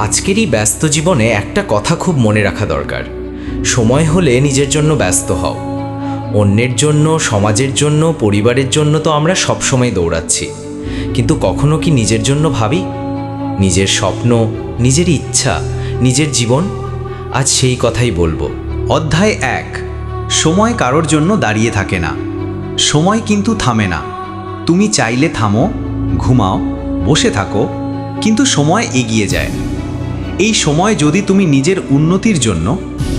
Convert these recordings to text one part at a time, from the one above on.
আজকের এই ব্যস্ত জীবনে একটা কথা খুব মনে রাখা দরকার। সময় হলে নিজের জন্য ব্যস্ত হও। অন্যের জন্য, সমাজের জন্য, পরিবারের জন্য তো আমরা সবসময় দৌড়াচ্ছি। কিন্তু কখনো কি নিজের জন্য ভাবি? নিজের স্বপ্ন, নিজের ইচ্ছা, নিজের জীবন? আজ সেই কথাই বলব। অধ্যায় এক, সময় কারোর জন্য দাঁড়িয়ে থাকে না। সময় কিন্তু থামে না। তুমি চাইলে থামো, ঘুমাও, বসে থাকো, কিন্তু সময় এগিয়ে যায়। এই সময় যদি তুমি নিজের উন্নতির জন্য,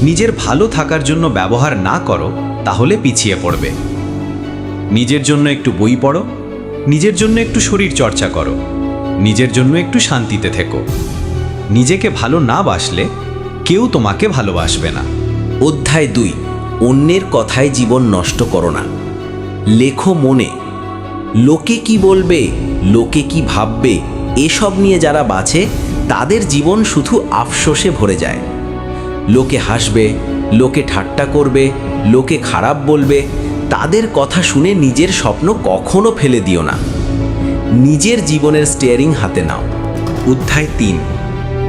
নিজের ভালো থাকার জন্য ব্যবহার না করো, তাহলে পিছিয়ে পড়বে। নিজের জন্য একটু বই পড়ো, নিজের জন্য একটু শরীর চর্চা করো, নিজের জন্য একটু শান্তিতে থেকো। নিজেকে ভালো না বাসলে কেউ তোমাকে ভালোবাসবে না। অধ্যায় দুই, অন্যের কথায় জীবন নষ্ট করো না। লেখো মনে, লোকে কি বলবে, লোকে কি ভাববে, এসব নিয়ে যারা বাঁচে তাদের জীবন শুধু আফসোসে ভরে যায়। লোকে হাসবে, লোকে ঠাট্টা করবে, লোকে খারাপ বলবে, তাদের কথা শুনে নিজের স্বপ্ন কখনো ফেলে দিও না। নিজের জীবনের স্টিয়ারিং হাতে নাও। অধ্যায় তিন।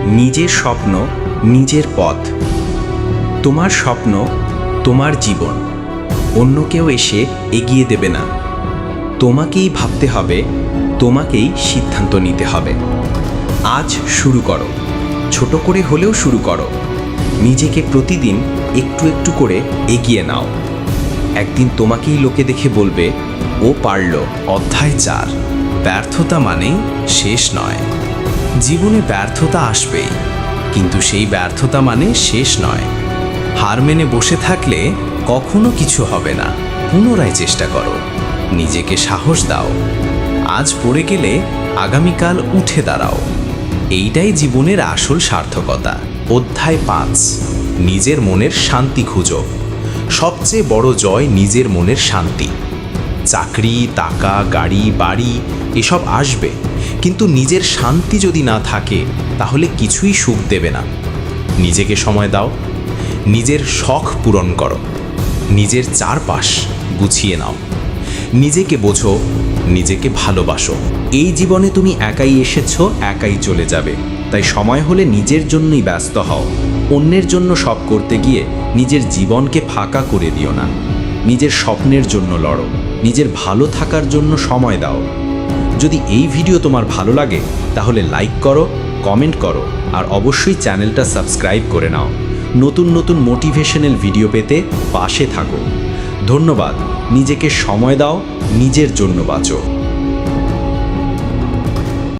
নিজের স্বপ্ন, নিজের পথ। তোমার স্বপ্ন, তোমার জীবন। অন্য কেউ এসে এগিয়ে দেবে না। তোমাকেই ভাবতে হবে, তোমাকেই সিদ্ধান্ত নিতে হবে। আজ শুরু করো। ছোট করে হলেও শুরু করো। নিজেকে প্রতিদিন একটু একটু করে এগিয়ে নাও। একদিন তোমাকেই লোকে দেখে বলবে, ও পারল, অধ্যায় চার। ব্যর্থতা মানে শেষ নয়। জীবনে ব্যর্থতা আসবেই, কিন্তু সেই ব্যর্থতা মানে শেষ নয়। হার মেনে বসে থাকলে কখনো কিছু হবে না। পুনরায় চেষ্টা করো। নিজেকে সাহস দাও। আজ পড়ে গেলে আগামীকাল উঠে দাঁড়াও। এইটাই জীবনের আসল সার্থকতা। অধ্যায় পাঁচ, নিজের মনের শান্তি খুঁজো। সবচেয়ে বড় জয় নিজের মনের শান্তি। চাকরি, টাকা, গাড়ি, বাড়ি, এসব আসবে। কিন্তু নিজের শান্তি যদি না থাকে, তাহলে কিছুই সুখ দেবে না। নিজেকে সময় দাও। নিজের শখ পূরণ করো। নিজের চারপাশ গুছিয়ে নাও। নিজেকে বোঝো নিজেকে ভালোবাসো। এই জীবনে তুমি একাই এসেছ, একাই চলে যাবে। তাই সময় হলে নিজের জন্যই ব্যস্ত হও। অন্যের জন্য সব করতে গিয়ে নিজের জীবনকে ফাঁকা করে দিও না। নিজের স্বপ্নের জন্য লড়ো। নিজের ভালো থাকার জন্য সময় দাও। যদি এই ভিডিও তোমার ভালো লাগে, তাহলে লাইক করো, কমেন্ট করো, আর অবশ্যই চ্যানেলটা সাবস্ক্রাইব করে নাও। নতুন নতুন মোটিভেশনাল ভিডিও পেতে পাশে থাকো। ধন্যবাদ। নিজেকে সময় দাও নিজের জন্য বাঁচো।